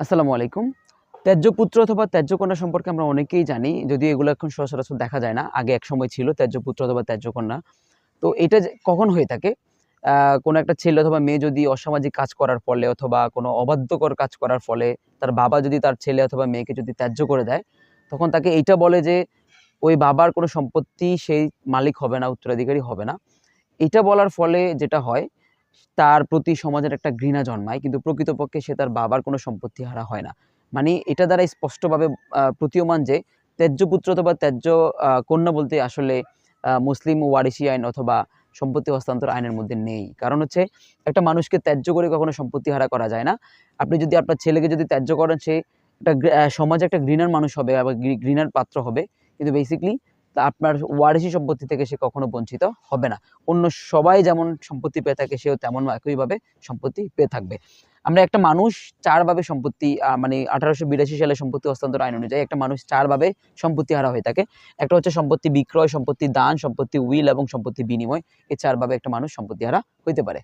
আসসালামু আলাইকুম। ত্যায্য পুত্র অথবা ত্যায্য কন্যা সম্পর্কে আমরা অনেকেই জানি, যদিও এগুলো এখন সচরাচর দেখা যায় না। আগে এক সময় ছিল ত্যায্য পুত্র অথবা ত্যায্য কন্যা তো এটা কখন হয়ে থাকে? কোনো একটা ছেলে অথবা মেয়ে যদি অসামাজিক কাজ করার ফলে অথবা কোনো অবাধ্যকর কাজ করার ফলে তার বাবা যদি তার ছেলে অথবা মেয়েকে যদি ত্যায্য করে দেয়, তখন তাকে এইটা বলে যে, ওই বাবার কোনো সম্পত্তি সেই মালিক হবে না, উত্তরাধিকারী হবে না। এটা বলার ফলে যেটা হয় তার প্রতি সমাজের একটা ঘৃণা জন্মায়, কিন্তু প্রকৃতপক্ষে সে তার বাবার কোনো সম্পত্তি হারা হয় না। মানে এটা দ্বারা স্পষ্টভাবে প্রতীয়মান যে ত্যায্য পুত্র অথবা ত্যায্য কন্যা বলতে আসলে মুসলিম ওয়ারিসি আইন অথবা সম্পত্তি হস্তান্তর আইনের মধ্যে নেই। কারণ হচ্ছে, একটা মানুষকে ত্যায্য করে কখনো সম্পত্তি হারা করা যায় না। আপনি যদি আপনার ছেলেকে যদি ত্যায্য করেন, সে একটা সমাজে একটা ঘৃণার মানুষ হবে আবার ঘৃণার পাত্র হবে। কিন্তু বেসিকলি আপনার ওয়ারিসি সম্পত্তি থেকে সে কখনো বঞ্চিত হবে না। অন্য সবাই যেমন সম্পত্তি পেয়ে থাকে, সেও তেমন একইভাবে সম্পত্তি পেয়ে থাকবে। আমরা একটা মানুষ চারভাবে সম্পত্তি মানে আঠারোশো বিরাশি সালে সম্পত্তি হস্তান্তর আইন অনুযায়ী একটা মানুষ চারভাবে সম্পত্তি হারা হয়ে থাকে। একটা হচ্ছে সম্পত্তি বিক্রয়, সম্পত্তি দান, সম্পত্তি উইল এবং সম্পত্তি বিনিময়। এই চারভাবে একটা মানুষ সম্পত্তি হারা হইতে পারে।